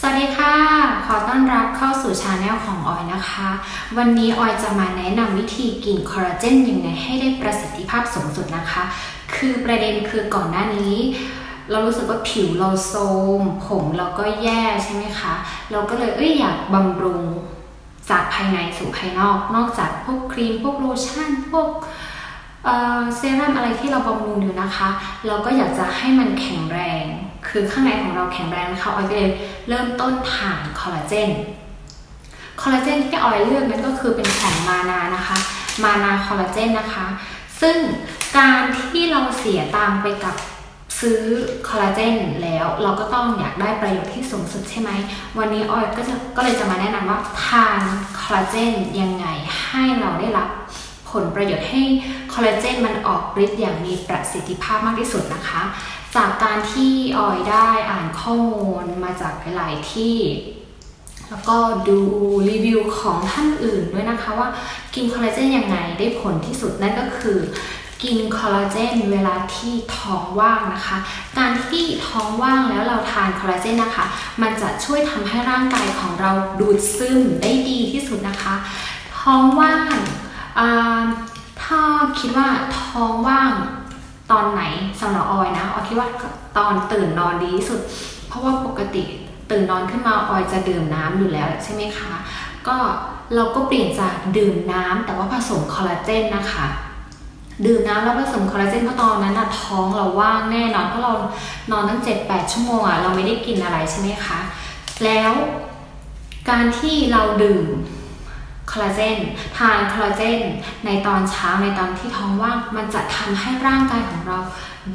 สวัสดีค่ะ ขอต้อนรับเข้าสู่ชาแนลของออยนะคะ วันนี้ออยจะมาแนะนำวิธีกินคอลลาเจนยังไงให้ได้ประสิทธิภาพสูงสุดนะคะ คือประเด็นคือก่อนหน้านี้ เรารู้สึกว่าผิวเราโทรมผมเราก็แย่ใช่ไหมคะ เราก็เลยเอ้ยอยากบำรุงจากภายในสู่ภายนอก นอกจากพวกครีมพวกโลชั่นพวก เซรั่มอะไรที่เราบำรุงอยู่นะคะ เราก็อยากจะให้มันแข็งแรง คือข้างในของเราแข็งแรงนะคะออยก็เลยเริ่มต้นทานคอลลาเจนคอลลาเจนที่ออยเลือกนั้นก็คือเป็นของมานานะคะ มานาคอลลาเจนนะคะ ซึ่งการที่เราเสียตามไปกับซื้อคอลลาเจนแล้วเราก็ต้องอยากได้ประโยชน์ที่สูงสุดใช่ไหม วันนี้ออยก็จะก็เลยจะมาแนะนำว่าทานคอลลาเจนยังไงให้เราได้รับผลประโยชน์ให้ ลลาเจนมันออกฤทธิ์อย่างมีประสิทธิภาพมากที่สุดนะคะ จากการที่ออยได้อ่านข้อมูลมาจากหลายๆที่ แล้วก็ดูรีวิวของท่านอื่นด้วยนะคะว่ากินคอลลาเจนยังไงได้ผลที่สุดนั่นก็คือกินคอลลาเจนเวลาที่ท้องว่างนะคะ การที่ท้องว่างแล้วเราทานคอลลาเจนนะคะ มันจะช่วยทำให้ร่างกายของเราดูดซึมได้ดีที่สุดนะคะ ท้องว่างอ่า ถ้าคิดว่าท้องว่างตอนไหนสำหรับออยนะออยคิดว่าตอนตื่นนอนดีที่สุด เพราะว่าปกติตื่นนอนขึ้นมาออยจะดื่มน้ำอยู่แล้วใช่ไหมคะ ก็เราก็เปลี่ยนจากดื่มน้ำแต่ว่าผสมคอลลาเจนนะคะ ดื่มน้ำแล้วผสมคอลลาเจนเพราะตอนนั้นอะท้องเราว่างแน่นอนเพราะเรานอนตั้ง 7-8 ชั่วโมงอะเราไม่ได้กินอะไรใช่ไหมคะ แล้วการที่เราดื่ม คอลลาเจนทานคอลลาเจนในตอนเช้าในตอนที่ท้องว่าง มันจะทำให้ร่างกายของเรา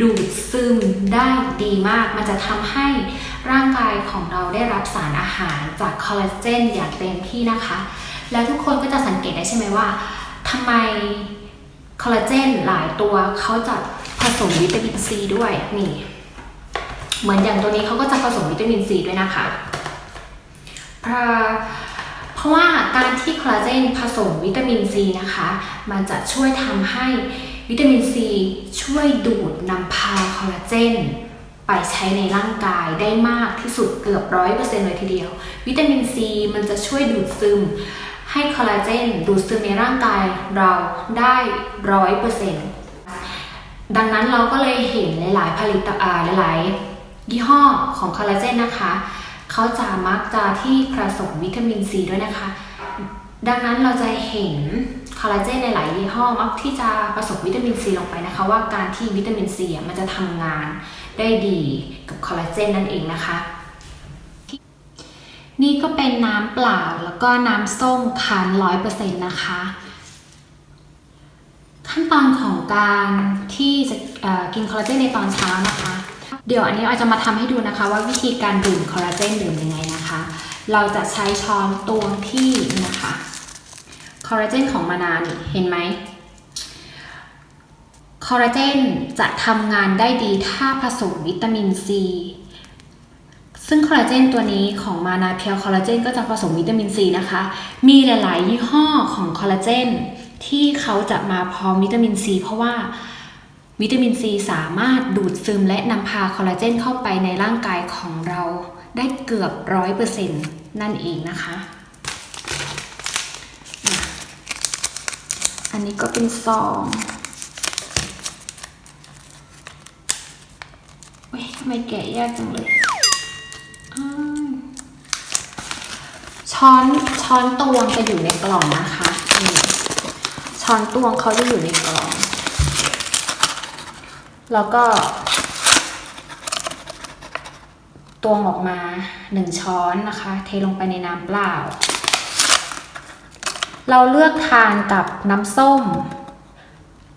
ดูดซึมได้ดีมาก มันจะทำให้ร่างกายของเราได้รับสารอาหารจากคอลลาเจนอย่างเต็มที่นะคะ แล้วทุกคนก็จะสังเกตได้ใช่ไหมว่าทำไมคอลลาเจนหลายตัวเขาจะผสมวิตามินซีด้วยนี่ เหมือนอย่างตัวนี้เขาก็จะผสมวิตามินซีด้วยนะคะเพราะ ราะว่าการที่คอลลาเจนผสมวิตามินซีนะคะ มันจะช่วยทำให้วิตามินซีช่วยดูดนำพาคอลลาเจนไปใช้ในร่างกายได้มากที่สุดเกือบร้อยเปอร์เซ็นต์เลยทีเดียว วิตามินซีมันจะช่วยดูดซึม ให้คอลลาเจนดูดซึมในร่างกายเราได้ร้อยเปอร์เซ็นต์ดังนั้นเราก็เลยเห็นหลาย ๆ ผลิตหลาย ๆ ยี่ห้อของคอลลาเจนนะคะ เขาจะมักจะที่ผสมวิตามินซีด้วยนะคะ ดังนั้นเราจะเห็นคอลลาเจนในหลายยี่ห้อมักที่จะผสมวิตามินซีลงไปนะคะ ว่าการที่วิตามินซีมันจะทำงานได้ดีกับคอลลาเจนนั่นเองนะคะ นี่ก็เป็นน้ำเปล่าแล้วก็น้ำส้มคั้นร้อยเปอร์เซ็นต์นะคะ ขั้นตอนของการที่จะกินคอลลาเจนในตอนเช้านะคะ เดี๋ยวอันนี้ออยจะมาทำให้ดูนะคะว่าวิธีการดื่มคอลลาเจนดื่มยังไงนะคะ เราจะใช้ช้อนตวงที่นี่นะคะ คอลลาเจนของมานานี่เห็นไหมคอลลาเจนจะทำงานได้ดีถ้าผสมวิตามินซี ซึ่งคอลลาเจนตัวนี้ของมานาเพียวคอลลาเจนก็จะผสมวิตามินซีนะคะ มีหลาย ๆ ยี่ห้อของคอลลาเจนที่เขาจะมาพร้อมวิตามินซีเพราะว่า วิตามินซีสามารถดูดซึมและนำพาคอลลาเจนเข้าไปในร่างกายของเราได้เกือบร้อยเปอร์เซ็นต์นั่นเองนะคะ อันนี้ก็เป็นซองเว้ยทำไมแกะยากจังเลย ช้อนช้อนตวงจะอยู่ในกล่องนะคะ ช้อนตวงเขาจะอยู่ในกล่อง แล้วก็ตวงออกมาหนึ่งช้อนนะคะ เทลงไปในน้ำเปล่า เราเลือกทานกับน้ำส้ม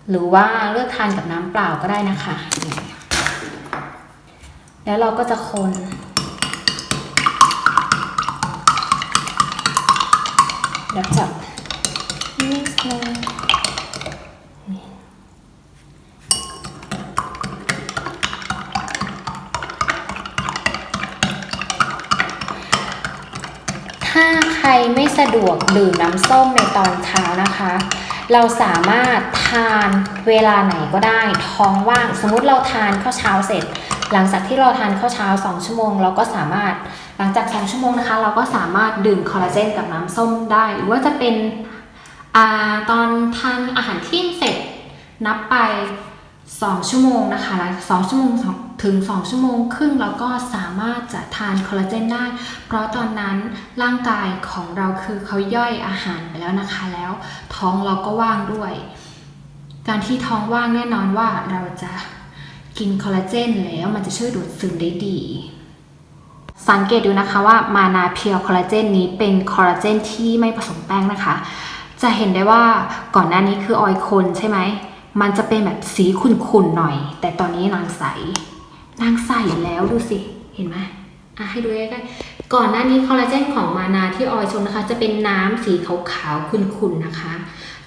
หรือว่าเลือกทานกับน้ำเปล่าก็ได้นะคะ แล้วเราก็จะคนแล้วจับ mix เลย รไม่สะดวกดื่มน้ำส้มในตอนเช้านะคะ เราสามารถทานเวลาไหนก็ได้ ท้องว่างสมมติเราทานข้าวเช้าเสร็จ หลังจากที่เราทานข้าวเช้า 2 ชั่วโมง เราก็สามารถหลังจาก 2 ชั่วโมงนะคะ เราก็สามารถดื่มคอลลาเจนกับน้ำส้มได้ หรือว่าจะเป็นอตอนทานอาหารเที่ยงเสร็จนับไป 2 ชั่วโมงนะคะแล้ว2ชั่วโมงถึง 2 ชั่วโมงครึ่งเราก็สามารถจะทานคอลลาเจนได้ เพราะตอนนั้นร่างกายของเราคือเขาย่อยอาหารไปแล้วนะคะ แล้วท้องเราก็ว่างด้วย การที่ท้องว่างแน่นอนว่าเราจะกินคอลลาเจนแล้วมันจะช่วยดูดซึมได้ดี สังเกตดูนะคะว่ามานาเพียวคอลลาเจนนี้เป็นคอลลาเจนที่ไม่ผสมแป้งนะคะ จะเห็นได้ว่าก่อนหน้านี้คือออยล์คนใช่ไหม มันจะเป็นแบบสีขุ่นๆหน่อย แต่ตอนนี้นางใส นางใสแล้วดูสิ เห็นไหมอะให้ดูใกล้ๆก่อนหน้านี้คอลลาเจนของมานาที่ออยชงนะคะ จะเป็นน้ำสีขาวๆขุ่นๆนะคะ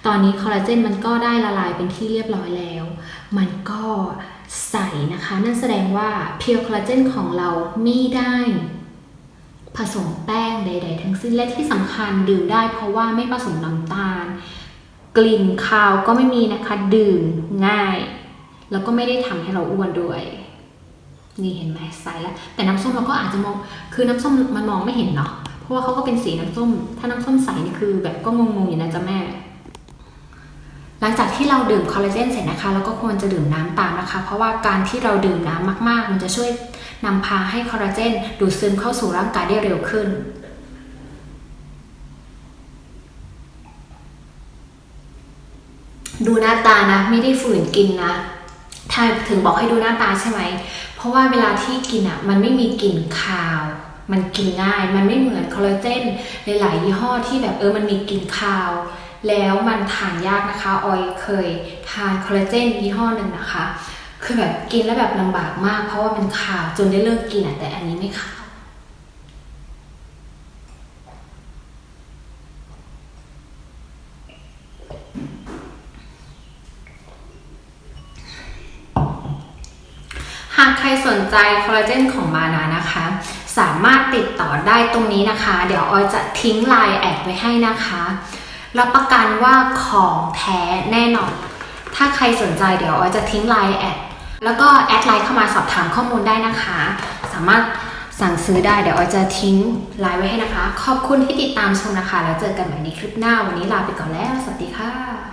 ตอนนี้คอลลาเจนมันก็ได้ละลายเป็นที่เรียบร้อยแล้ว มันก็ใสนะคะ นั่นแสดงว่าเพียวคอลลาเจนของเราไม่ได้ ผสมแป้งใด ๆ ทั้งสิ้นและที่สำคัญดื่มได้เพราะว่าไม่ผสมน้ำตาล กลิ่นคาวก็ไม่มีนะคะ ดื่มง่าย แล้วก็ไม่ได้ทำให้เราอ้วนด้วย นี่เห็นไหมใสแล้ว แต่น้ำส้มเราก็อาจจะมอง คือน้ำส้มมันมองไม่เห็นเนาะ เพราะว่าเขาก็เป็นสีน้ำส้ม ถ้าน้ำส้มใสนี่คือ แบบก็งงๆอยู่นะจ๊ะแม่ หลังจากที่เราดื่มคอลลาเจนเสร็จนะคะ เราก็ควรจะดื่มน้ำตามนะคะ เพราะว่าการที่เราดื่มน้ำมาก ๆ มันจะช่วยนำพาให้คอลลาเจนดูดซึมเข้าสู่ร่างกายได้เร็วขึ้น ดู หน้าตานะ ไม่ได้ฝืนกินนะถ้าถึงบอกให้ดูหน้าตาใช่ไหม เพราะว่าเวลาที่กินอะ มันไม่มีกลิ่นคาว มันกินง่าย มันไม่เหมือนคอลลาเจนหลายๆยี่ห้อที่แบบเออมันมีกลิ่นคาว แล้วมันทานยากนะคะ ออยเคยทานคอลลาเจนยี่ห้อหนึ่งนะคะ คือแบบกินแล้วแบบลำบากมาก เพราะว่ามันคาวจนได้เลิกกินอะแต่อันนี้ไม่คาว หากใครสนใจคอลลาเจนของมานานะคะ สามารถติดต่อได้ตรงนี้นะคะ เดี๋ยวออยจะทิ้งไลน์แอดไว้ให้นะคะรับประกันว่าของแท้แน่นอน ถ้าใครสนใจเดี๋ยวออยจะทิ้งไลน์แอดแล้วก็แอดไลน์เข้ามาสอบถามข้อมูลได้นะคะ สามารถสั่งซื้อได้เดี๋ยวออยจะทิ้งไลน์ไว้ให้นะคะ ขอบคุณที่ติดตามชมนะคะ แล้วเจอกันใหม่ในคลิปหน้าวันนี้ลาไปก่อนแล้ว สวัสดีค่ะ